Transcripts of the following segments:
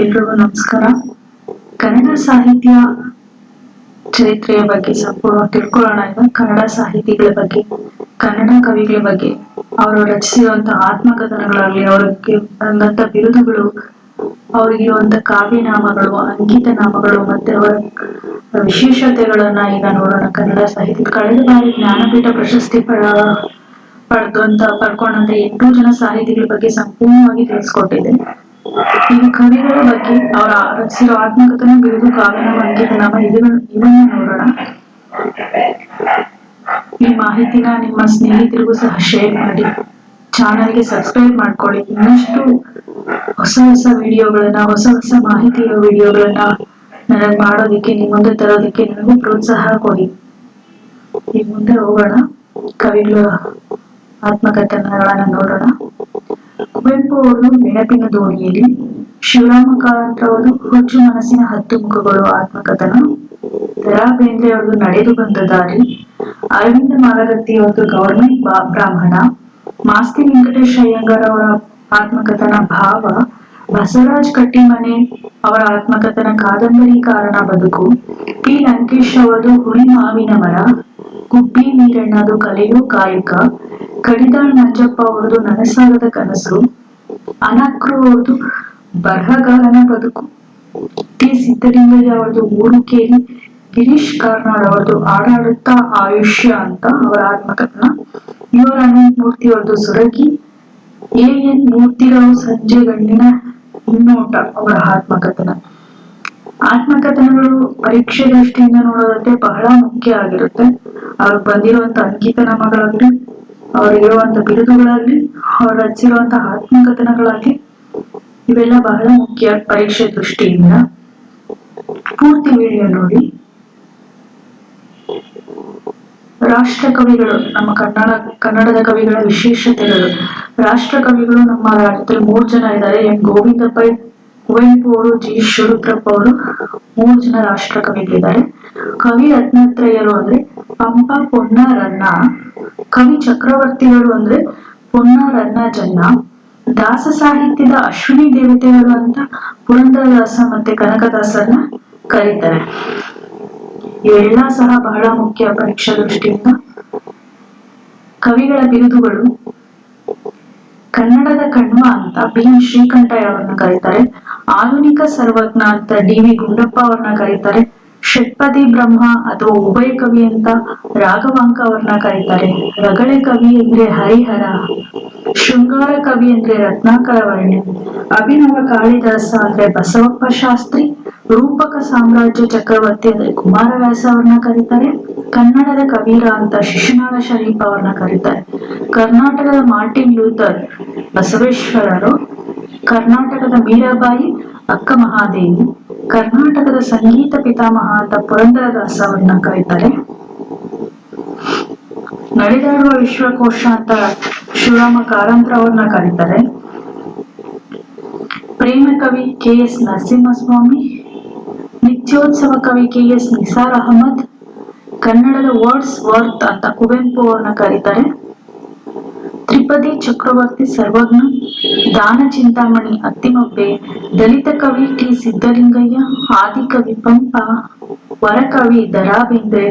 ಎಲ್ರಿಗೂ ನಮಸ್ಕಾರ ಕನ್ನಡ ಸಾಹಿತ್ಯ ಚರಿತ್ರೆಯ ಬಗ್ಗೆ ಸಂಪೂರ್ಣ ತಿಳ್ಕೊಳ್ಳೋಣ ಈಗ. ಕನ್ನಡ ಸಾಹಿತಿಗಳ ಬಗ್ಗೆ, ಕನ್ನಡ ಕವಿಗಳ ಬಗ್ಗೆ, ಅವರು ರಚಿಸಿರುವಂತಹ ಆತ್ಮಕಥನಗಳಾಗ್ಲಿ, ಅವರಿಗೆ ಬಂದಂತ ಬಿರುದುಗಳು, ಅವರಿಗೆ ಕಾವ್ಯನಾಮಗಳು, ಅಂಕಿತ ನಾಮಗಳು ಮತ್ತೆ ಅವರ ವಿಶೇಷತೆಗಳನ್ನ ಈಗ ನೋಡೋಣ. ಕನ್ನಡ ಸಾಹಿತ್ಯ, ಕಳೆದ ಬಾರಿ ಜ್ಞಾನಪೀಠ ಪ್ರಶಸ್ತಿ ಪಡ, ಪಡೆದಂತ, ಪಡ್ಕೊಂಡಂತ ಎಂಟು ಜನ ಸಾಹಿತಿಗಳ ಬಗ್ಗೆ ಸಂಪೂರ್ಣವಾಗಿ ತಿಳಿಸ್ಕೊಟ್ಟಿದೆ ಈಗ ಕವಿಗಳ ಬಗ್ಗೆ ಅವರ ರಚಿಸಿರೋ ಆತ್ಮಕಥನ ಬಿರುದು ಕಾವ್ಯನ ಬಗ್ಗೆ ಇದನ್ನ ಇದನ್ನ ನೋಡೋಣ. ಈ ಮಾಹಿತಿನ ನಿಮ್ಮ ಸ್ನೇಹಿತರಿಗೂ ಸಹ ಶೇರ್ ಮಾಡಿ. ಚಾನಲ್ಗೆ ಸಬ್ಸ್ಕ್ರೈಬ್ ಮಾಡ್ಕೊಳ್ಳಿ. ಇನ್ನಷ್ಟು ಹೊಸ ಹೊಸ ವಿಡಿಯೋಗಳನ್ನ ಹೊಸ ಹೊಸ ಮಾಹಿತಿಯ ವಿಡಿಯೋಗಳನ್ನ ನನಗೆ ಮಾಡೋದಕ್ಕೆ, ನಿಮ್ಮ ಮುಂದೆ ತರೋದಕ್ಕೆ ನನಗೂ ಪ್ರೋತ್ಸಾಹ ಕೊಡಿ. ಈ ಮುಂದೆ ಹೋಗೋಣ. ಕವಿಗಳ ಆತ್ಮಕಥನಗಳನ್ನ ನೋಡೋಣ. ಕುವೆಂಪು ಅವರು ನೆನಪಿನ ದೋಣಿಯಲ್ಲಿ ಶಿವರಾಮ ಕಾರಂತ ಅವರು ಹುಚ್ಚು ಮನಸ್ಸಿನ ಹತ್ತು ಮುಖಗಳು ಆತ್ಮಕಥನ. ದರಾ ಬೇಂದ್ರೆ ಅವ್ರದ್ದು ನಡೆದು ಬಂದ ದಾರಿ, ಅರವಿಂದ ಮಾಲಗತ್ತಿ ಗೌರ್ಮೆಂಟ್ ಗವರ್ಮೆಂಟ್ ಬ್ರಾಹ್ಮಣ, ಮಾಸ್ತಿ ವೆಂಕಟೇಶ್ ಅಯ್ಯಂಗಾರ್ ಅವರ ಆತ್ಮಕಥನ ಭಾವ, ಬಸವರಾಜ್ ಕಟ್ಟಿಮನೆ ಅವರ ಆತ್ಮಕಥನ ಕಾದಂಬರಿ ಕಾರಣ ಬದುಕು, ಪಿ. ಲಂಕೇಶ್ ಅವರದು ಹುಳಿ ಮಾವಿನ ಮರ, ಗುಬ್ಬಿ ನೀರಣ್ಣದು ಕಲೆಯು ಕಾಯಕ ಕಡಿದಾಳ್ ನಂಜಪ್ಪ ಅವರದು ನನಸಾಗದ ಕನಸು. ಅನಕ್ರು ಅವ್ರದ್ದು ಬರಹಗಾರನ ಬದುಕು. ಟಿ ಸಿದ್ದಲಿಂಗಯ್ಯ ಅವರದು ಊರು ಕೇರಿ ಗಿರೀಶ್ ಕಾರ್ನಾಡ್ ಅವ್ರದ್ದು ಆಡಾಡುತ್ತಾ ಆಯುಷ್ಯ ಅಂತ ಅವರ ಆತ್ಮಕಥನ. ಯು ಅನಂತ ಮೂರ್ತಿ ಅವ್ರದ್ದು ಸುರಗಿ, ಎ ಎನ್ ಮೂರ್ತಿರಾವ್ ಸಂಜೆ ಗಣ್ಣಿನ ಹಿನ್ನೋಟ ಅವರ ಆತ್ಮಕಥನ. ಆತ್ಮಕಥನಗಳು ಪರೀಕ್ಷೆ ದೃಷ್ಟಿಯಿಂದ ನೋಡೋದಕ್ಕೆ ಬಹಳ ಮುಖ್ಯ ಆಗಿರುತ್ತೆ. ಅವ್ರಿಗೆ ಬಂದಿರುವಂತ ಅಂಕಿತನಾಮಗಳಾಗ್ಲಿ ಅವ್ರಿಗಿರುವಂತ ಬಿರುದುಗಳಾಗ್ಲಿ ಅವ್ರು ರಚಿಸಿರುವಂತ ಆತ್ಮಕಥನಗಳಾಗ್ಲಿ ಇವೆಲ್ಲ ಬಹಳ ಮುಖ್ಯ ಪರೀಕ್ಷೆ ದೃಷ್ಟಿಯಿಂದ. ಪೂರ್ತಿ ವಿಡಿಯೋ ನೋಡಿ. ರಾಷ್ಟ್ರ ಕವಿಗಳು, ನಮ್ಮ ಕನ್ನಡ, ಕನ್ನಡದ ಕವಿಗಳ ವಿಶೇಷತೆಗಳು. ರಾಷ್ಟ್ರ ಕವಿಗಳು ನಮ್ಮ ರಾಜ್ಯದಲ್ಲಿ ಮೂರ್ ಜನ ಇದ್ದಾರೆ. ಎಂ. ಗೋವಿಂದ ಪೈ ಕುವೆಂಪು ಅವರು ಜಿ. ಶಿವರುದ್ರಪ್ಪ ಅವರು ಮೂರು ಜನ ರಾಷ್ಟ್ರ ಕವಿಗಳಿದ್ದಾರೆ. ಕವಿ ರತ್ನತ್ರಯರು ಅಂದ್ರೆ ಪಂಪ ಪೊನ್ನಾರನ್ನ, ಕವಿ ಚಕ್ರವರ್ತಿಗಳು ಅಂದ್ರೆ ಪೊನ್ನಾರನ್ನ ಜನ್ನ ದಾಸ ಸಾಹಿತ್ಯದ ಅಶ್ವಿನಿ ದೇವತೆಗಳು ಅಂತ ಪುರಂದರದಾಸ ಮತ್ತೆ ಕನಕದಾಸರನ್ನ ಕರೀತಾರೆ. ಇವೆಲ್ಲ ಸಹ ಬಹಳ ಮುಖ್ಯ ಪರೀಕ್ಷಾ ದೃಷ್ಟಿಯಿಂದ. ಕವಿಗಳ ಬಿರುದುಗಳು. ಕನ್ನಡದ ಕಣ್ವ ಅಂತ ಬಿ ಶ್ರೀಕಂಠಯ್ಯ ಅವರನ್ನ ಕರೀತಾರೆ. ಆಧುನಿಕ ಸರ್ವಜ್ಞ ಅಂತ ಡಿ ವಿ ಗುಂಡಪ್ಪ ಅವ್ರನ್ನ ಕರೀತಾರೆ. ಷಟ್ಪದಿ ಬ್ರಹ್ಮ ಅಥವಾ ಉಭಯ ಕವಿ ಅಂತ ರಾಘವಾಂಕ ಅವ್ರನ್ನ ಕರೀತಾರೆ. ರಗಳೆ ಕವಿ ಅಂದ್ರೆ ಹರಿಹರ, ಶೃಂಗಾರ ಕವಿ ಅಂದ್ರೆ ರತ್ನಾಕರ ವರ್ಣ ಅಭಿನವ ಕಾಳಿದಾಸ ಅಂದ್ರೆ ಬಸವಪ್ಪ ಶಾಸ್ತ್ರಿ, ರೂಪಕ ಸಾಮ್ರಾಜ್ಯ ಚಕ್ರವರ್ತಿ ಅಂದ್ರೆ ಕುಮಾರವ್ಯಾಸ ಅವ್ರನ್ನ ಕರೀತಾರೆ. ಕನ್ನಡದ ಕವೀರ ಅಂತ ಶಿಶುನಾಳ ಶರೀಫ್ ಅವ್ರನ್ನ ಕರೀತಾರೆ. ಕರ್ನಾಟಕದ ಮಾರ್ಟಿನ್ ಲೂಥರ್, ಬಸವೇಶ್ವರರು, ಕರ್ನಾಟಕದ ಮೀರಾಬಾಯಿ, ಅಕ್ಕ ಮಹಾದೇವಿ ಕರ್ನಾಟಕದ ಸಂಗೀತ ಪಿತಾಮಹ ಅಂತ ಪುರಂದರದಾಸ ಅವ್ರನ್ನ ಕರೀತಾರೆ. ನಡೆದಾಡುವ ವಿಶ್ವಕೋಶ ಅಂತ ಶಿವರಾಮ ಕಾರಂತರ ಅವ್ರನ್ನ ಕರೀತಾರೆ. ಪ್ರೇಮ ಕವಿ ಕೆ ಎಸ್ ನರಸಿಂಹಸ್ವಾಮಿ, ನಿತ್ಯೋತ್ಸವ ಕವಿ ಕೆ ಎಸ್ ನಿಸಾರ್ ಅಹಮದ್, ಕನ್ನಡದ ವರ್ಡ್ಸ್ ವರ್ತ್ ಅಂತ ಕುವೆಂಪು ಅವ್ರನ್ನ ಕರೀತಾರೆ. ತ್ರಿಪದಿ ಚಕ್ರವರ್ತಿ ಸರ್ವಜ್ಞ, ದಾನ ಚಿಂತಾಮಣಿ ಅತ್ತಿಮಬ್ಬೆ, ದಲಿತ ಕವಿ ಟಿ ಸಿದ್ದಲಿಂಗಯ್ಯ ಆದಿಕವಿ ಪಂಪ, ವರಕವಿ ದರಾ ಬೇಂದ್ರೆ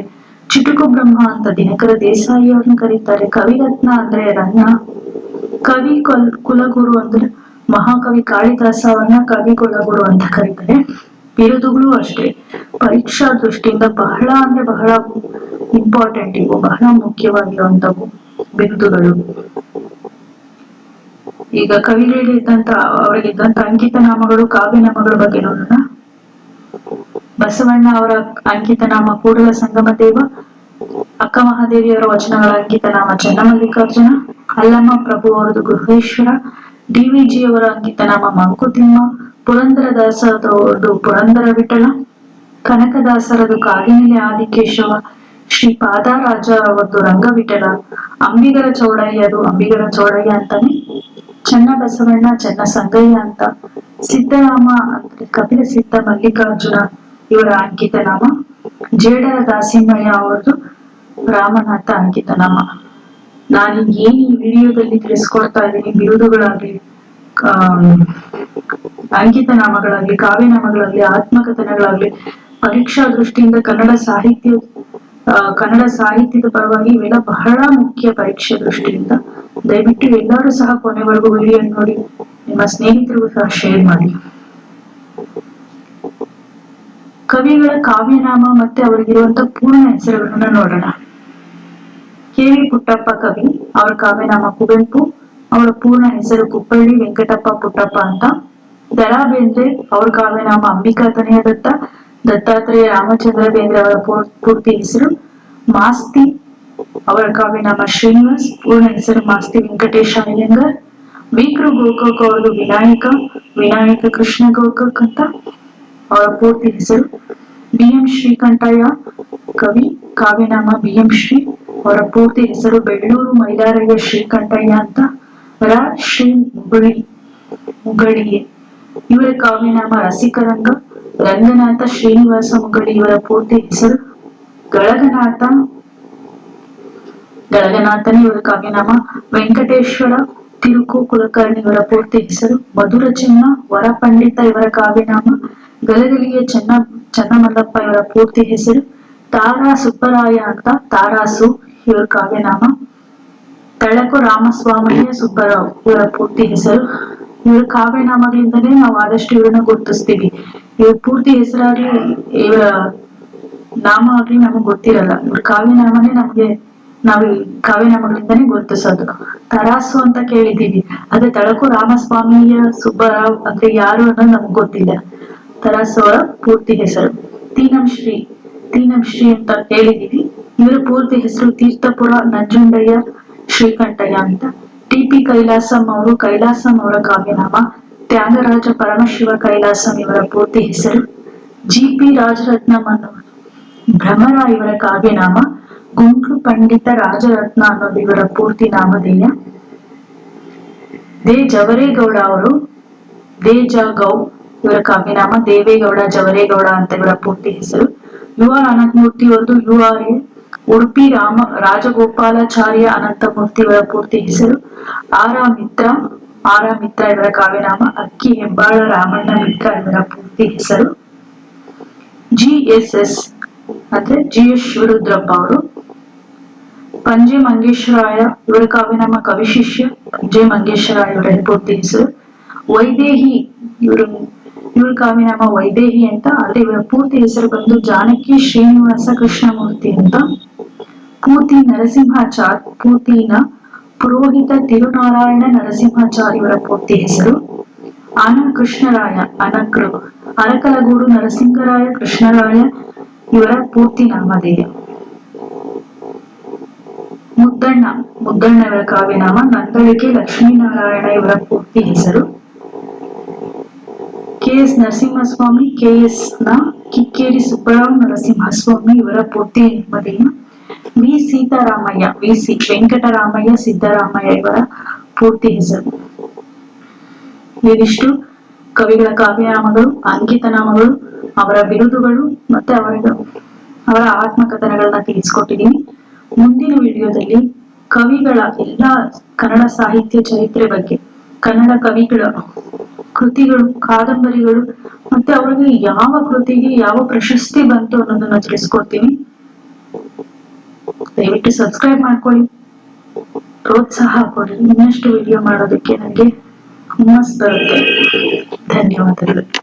ಚಿಟುಕು ಬ್ರಹ್ಮ ಅಂತ ದಿನಕರ ದೇಸಾಯಿ ಅವ್ರನ್ನ ಕರೀತಾರೆ, ಕವಿರತ್ನ ಅಂದ್ರೆ ರನ್ನ ಕವಿ ಕುಲ್ ಕುಲಗುರು ಅಂದ್ರೆ ಮಹಾಕವಿ ಕಾಳಿದಾಸ ಅವ್ರನ್ನ ಕವಿ ಕುಲಗುರು ಅಂತ ಕರೀತಾರೆ. ಬಿರುದುಗಳು ಅಷ್ಟೇ. ಪರೀಕ್ಷಾ ದೃಷ್ಟಿಯಿಂದ ಬಹಳ ಅಂದ್ರೆ ಬಹಳ ಇಂಪಾರ್ಟೆಂಟ್ ಇವು, ಬಹಳ ಮುಖ್ಯವಾಗಿರುವಂತವು ಬಿರುದುಗಳು. ಈಗ ಕವಿಗಳಿಗೆ ಇದ್ದಂತ ಅವರಿಗಿದ್ದಂತ ಅಂಕಿತ ನಾಮಗಳು ಕಾವ್ಯನಾಮಗಳ ಬಗ್ಗೆ ನೋಡೋಣ. ಬಸವಣ್ಣ ಅವರ ಅಂಕಿತ ನಾಮ ಕೂಡಲ ಸಂಗಮ ದೇವ, ಅಕ್ಕ ಮಹಾದೇವಿಯವರ ವಚನಗಳ ಅಂಕಿತ ನಾಮ ಚನ್ನಮಲ್ಲಿಕಾರ್ಜುನ, ಅಲ್ಲಮ್ಮ ಪ್ರಭು ಅವರದು ಗುಹೇಶ್ವರ ಡಿ ವಿ ಜಿ ಅವರ ಅಂಕಿತ ನಾಮ ಮಂಕುತಿಮ್ಮ ಪುರಂದರದಾಸರದು ಪುರಂದರ ವಿಠಲ, ಕನಕದಾಸರದು ಕಾಗಿನೆಲೆ ಆದಿಕೇಶವ, ಶ್ರೀ ಪಾದರಾಜ ಅವರದು ರಂಗವಿಠಲ, ಅಂಬಿಗರ ಚೌಡಯ್ಯದು ಅಂಬಿಗರ ಚೌಡಯ್ಯ ಅಂತಾನೆ. ಚನ್ನ ಬಸವಣ್ಣ ಚನ್ನ ಸಂಗಯ್ಯ ಅಂತ ಸಿದ್ದರಾಮ ಅಂದ್ರೆ ಕಪಿಲ ಸಿದ್ಧ ಮಲ್ಲಿಕಾರ್ಜುನ ಇವರ ಅಂಕಿತ ನಾಮ ಜೇಡರ ದಾಸಿಮಯ್ಯ ಅವರದು ರಾಮನಾಥ ಅಂಕಿತ ನಾಮ. ನಾನು ಏನು ಈ ವಿಡಿಯೋದಲ್ಲಿ ತಿಳಿಸ್ಕೊಡ್ತಾ ಇದ್ದೀನಿ, ಬಿರುದುಗಳಾಗ್ಲಿ ಅಂಕಿತ ನಾಮಗಳಾಗ್ಲಿ ಕಾವ್ಯನಾಮಗಳಾಗ್ಲಿ ಆತ್ಮಕಥನಗಳಾಗ್ಲಿ, ಪರೀಕ್ಷಾ ದೃಷ್ಟಿಯಿಂದ ಕನ್ನಡ ಸಾಹಿತ್ಯ ಕನ್ನಡ ಸಾಹಿತ್ಯದ ಪರವಾಗಿ ಇವೆಲ್ಲ ಬಹಳ ಮುಖ್ಯ ಪರೀಕ್ಷೆ ದೃಷ್ಟಿಯಿಂದ. ದಯವಿಟ್ಟು ಎಲ್ಲರೂ ಸಹ ಕೊನೆವರೆಗೂ ವಿಡಿಯೋ ನೋಡಿ, ನಿಮ್ಮ ಸ್ನೇಹಿತರಿಗೂ ಸಹ ಶೇರ್ ಮಾಡಿ. ಕವಿಗಳ ಕಾವ್ಯನಾಮ ಮತ್ತೆ ಅವರಿಗಿರುವಂತ ಪೂರ್ಣ ಹೆಸರುಗಳನ್ನ ನೋಡೋಣ. ಕೆ ವಿ ಪುಟ್ಟಪ್ಪ ಕವಿ, ಅವರ ಕಾವ್ಯನಾಮ ಕುವೆಂಪು, ಅವರ ಪೂರ್ಣ ಹೆಸರು ಕುಪ್ಪಳ್ಳಿ ವೆಂಕಟಪ್ಪ ಪುಟ್ಟಪ್ಪ ಅಂತ. ದರಾ ಬೇಂದ್ರೆ ಅವ್ರ ಕಾವ್ಯನಾಮ ಅಂಬಿಕಾ ತನಯ ದತ್ತ, ದತ್ತಾತ್ರೇಯ ರಾಮಚಂದ್ರ ಬೇಂದ್ರೆ ಅವರ ಪೂರ್ತಿ ಹೆಸರು. ಮಾಸ್ತಿ ಅವರ ಕಾವ್ಯನಾಮ ಶ್ರೀನಿವಾಸ್, ಪೂರ್ಣ ಹೆಸರು ಮಾಸ್ತಿ ವೆಂಕಟೇಶ ಅಯ್ಯಂಗರ್ ವಿಕ್ರು ಗೋಕಾಕ್ ಅವರದು ವಿನಾಯಕ ವಿನಾಯಕ ಕೃಷ್ಣ ಗೋಕಾಕ್ ಅಂತ ಅವರ ಪೂರ್ತಿ ಹೆಸರು. ಬಿ ಎಂ ಶ್ರೀಕಂಠಯ್ಯ, ಕವಿ ಕಾವ್ಯನಾಮ ಬಿ ಎಂ ಶ್ರೀ, ಅವರ ಪೂರ್ತಿ ಹೆಸರು ಬೆಳ್ಳೂರು ಮೈಲಾರಯ್ಯ ಶ್ರೀಕಂಠಯ್ಯ ಅಂತ ರ ಶ್ರೀ ಮುಗುಳಿ ಮುಗಳಿಯೇ ಇವರ ಕಾವ್ಯನಾಮ ರಸಿಕರಂಗ, ರಂಗನಾಥ ಶ್ರೀನಿವಾಸ ಮುಗಳಿ ಇವರ ಪೂರ್ತಿ ಹೆಸರು. ಗಳಗನಾಥ ಗಳಗನಾಥನೇ ಇವರ ಕಾವ್ಯನಾಮ ವೆಂಕಟೇಶ್ವರ ತಿರುಕು ಕುಲಕರ್ಣಿ ಇವರ ಪೂರ್ತಿ ಹೆಸರು, ಮಧುರ ಚೆನ್ನ, ವರ ಪಂಡಿತ ಇವರ ಕಾವ್ಯನಾಮ ಗಲಗಲಿಯ ಚೆನ್ನ, ಚನ್ನಮಲ್ಲಪ್ಪ ಇವರ ಪೂರ್ತಿ ಹೆಸರು, ತಾರಾ ಸುಬ್ಬರಾಯ ಅಂತ ತಾರಾಸು ಇವರ ಕಾವ್ಯನಾಮ ತಳಕು ರಾಮಸ್ವಾಮಯ್ಯ ಸುಬ್ಬರಾವ್ ಇವರ ಪೂರ್ತಿ ಹೆಸರು. ಇವರ ಕಾವ್ಯನಾಮಗಳಿಂದಲೇ ನಾವು ಆದಷ್ಟು ಇವರನ್ನ ಗುರುತಿಸ್ತೀವಿ. ಇವ್ರ ಪೂರ್ತಿ ಹೆಸರಾಗಿ ಇವರ ನಾಮ ಆಗ್ಲಿ ನಮಗ್ ಗೊತ್ತಿರಲ್ಲ. ಇವ್ರ ಕಾವ್ಯನಾಮನೇ ನಮ್ಗೆ ನಾವು ಕಾವ್ಯನಾಮಗಳಿಂದನೇ ಗುರುತಿಸೋದು. ತರಾಸು ಅಂತ ಕೇಳಿದೀವಿ ಅದೇ ತಳಕು ರಾಮಸ್ವಾಮಿಯ ಸುಬ್ಬರಾವ್ ಅಂದ್ರೆ ಯಾರು ಅನ್ನೋದು ನಮ್ಗೆ ಗೊತ್ತಿಲ್ಲ. ತರಾಸು ಅವರ ಪೂರ್ತಿ ಹೆಸರು. ತೀನಂ ಶ್ರೀ ತೀನಂ ಶ್ರೀ ಅಂತ ಹೇಳಿದೀವಿ ಇವರ ಪೂರ್ತಿ ಹೆಸರು ತೀರ್ಥಪುರ ನಂಜುಂಡಯ್ಯ ಶ್ರೀಕಂಠಯ್ಯ ಅಂತ. ಟಿ ಪಿ ಕೈಲಾಸಂ ಅವರು ಕೈಲಾಸಂ ಅವರ ಕಾವ್ಯನಾಮ. ತ್ಯಾಗರಾಜ ಪರಮಶಿವ ಕೈಲಾಸಂ ಇವರ ಪೂರ್ತಿ ಹೆಸರು. ಜಿ ಪಿ ರಾಜರತ್ನಂ ಅನ್ನೋರು ಭ್ರಮರ ಇವರ ಕಾವ್ಯನಾಮ. ಗುಂಡ್ಲು ಪಂಡಿತ ರಾಜರತ್ನ ಅನ್ನೋದು ಇವರ ಪೂರ್ತಿ ನಾಮಧೇಯ. ದೇ ಜವರೇಗೌಡ ಅವರು, ದೇ ಜ ಗೌ ಇವರ ಕಾವ್ಯನಾಮ, ದೇವೇಗೌಡ ಜವರೇಗೌಡ ಅಂತ ಇವರ ಪೂರ್ತಿ ಹೆಸರು. ಯು ಆರ್ ಅನಂತಮೂರ್ತಿ ಅವರದು U R A Udupi Rama, Rajagopalacharya Ananthamurthy ಇವರ ಪೂರ್ತಿ ಹೆಸರು. ಆರ ಮಿತ್ರ ಆರ ಮಿತ್ರ ಇವರ ಕಾವ್ಯನಾಮ, ಅಕ್ಕಿ ಹೆಬ್ಬಾಳ ರಾಮಣ್ಣ ಮಿತ್ರ ಇವರ ಪೂರ್ತಿ ಹೆಸರು. ಜಿ ಎಸ್ ಎಸ್, ಅಂದ್ರೆ ಜಿ ಎಸ್ ಶಿವರುದ್ರಪ್ಪ ಅವರು. ಪಂಜೆ ಮಂಗೇಶ್ವರಾಯ ನಮ್ಮ ಕವಿ ಕವಿಶಿಷ್ಯ ಜೆ ಮಂಗೇಶ್ವರಾಯ ಇವರ ಪೂರ್ತಿ ಹೆಸರು. ವೈದೇಹಿ ಇವರು ಇವ್ರ ನಮ್ಮ ವೈದೇಹಿ ಅಂತ ಅದೇ ಇವರ ಪೂರ್ತಿ ಹೆಸರು ಬಂದು ಜಾನಕಿ ಶ್ರೀನಿವಾಸ ಕೃಷ್ಣಮೂರ್ತಿ ಅಂತ. ಪೂರ್ತಿ ನರಸಿಂಹಾಚಾರ್ ಪೂರ್ತಿನ ಪುರೋಹಿತ ತಿರುನಾರಾಯಣ ನರಸಿಂಹಾಚಾರ್ ಇವರ ಪೂರ್ತಿ ಹೆಸರು. ಆನಂದ್ ಕೃಷ್ಣರಾಯ ಅನಕೃ ಅರಕಲಗೂಡು ನರಸಿಂಹರಾಯ ಕೃಷ್ಣರಾಯ ಇವರ ಪೂರ್ತಿ ನಾಮಧೇಯ. ಮುದ್ದಣ್ಣ ಮುದ್ದಣ್ಣ ಇವರ ಕಾವ್ಯನಾಮ ನಂದಳಿಕೆ ಲಕ್ಷ್ಮೀನಾರಾಯಣ ಇವರ ಪೂರ್ತಿ ಹೆಸರು. ಕೆ ಎಸ್ ನರಸಿಂಹಸ್ವಾಮಿ, ಕೆ ಎಸ್ನ ಕಿಕ್ಕೇರಿ ಸುಬ್ಬರಾವ್ ನರಸಿಂಹಸ್ವಾಮಿ ಇವರ ಪೂರ್ತಿ ನೆಮ್ಮದಿಯ V Seetharamaiah, V C Venkataramaiah, Siddaramaiah ಇವರ ಪೂರ್ತಿ ಹೆಸರು. ಇದಿಷ್ಟು. ಕವಿಗಳ ಕಾವ್ಯನಾಮಗಳು ಅಂಕಿತನಾಮಗಳು ಅವರ ಬಿರುದುಗಳು ಮತ್ತೆ ಅವರ ಅವರ ಆತ್ಮಕಥನಗಳನ್ನ ತಿಳಿಸ್ಕೊಟ್ಟಿದ್ದೀನಿ ಮುಂದಿನ ವಿಡಿಯೋದಲ್ಲಿ ಕವಿಗಳ ಎಲ್ಲ ಕನ್ನಡ ಸಾಹಿತ್ಯ ಚರಿತ್ರೆ ಬಗ್ಗೆ, ಕನ್ನಡ ಕವಿಗಳ ಕೃತಿಗಳು, ಕಾದಂಬರಿಗಳು, ಮತ್ತೆ ಅವರಿಗೆ ಯಾವ ಕೃತಿಗೆ ಯಾವ ಪ್ರಶಸ್ತಿ ಬಂತು ಅನ್ನೋದನ್ನ ತಿಳಿಸ್ಕೊಡ್ತೀನಿ. ದಯವಿಟ್ಟು ಸಬ್ಸ್ಕ್ರೈಬ್ ಮಾಡ್ಕೊಳ್ಳಿ. ಪ್ರೋತ್ಸಾಹ ಕೊಡಿ. ಇನ್ನಷ್ಟು ವಿಡಿಯೋ ಮಾಡೋದಕ್ಕೆ ನನಗೆ ಹುಮ್ಮಸ್ ಬರುತ್ತೆ. ಧನ್ಯವಾದಗಳು.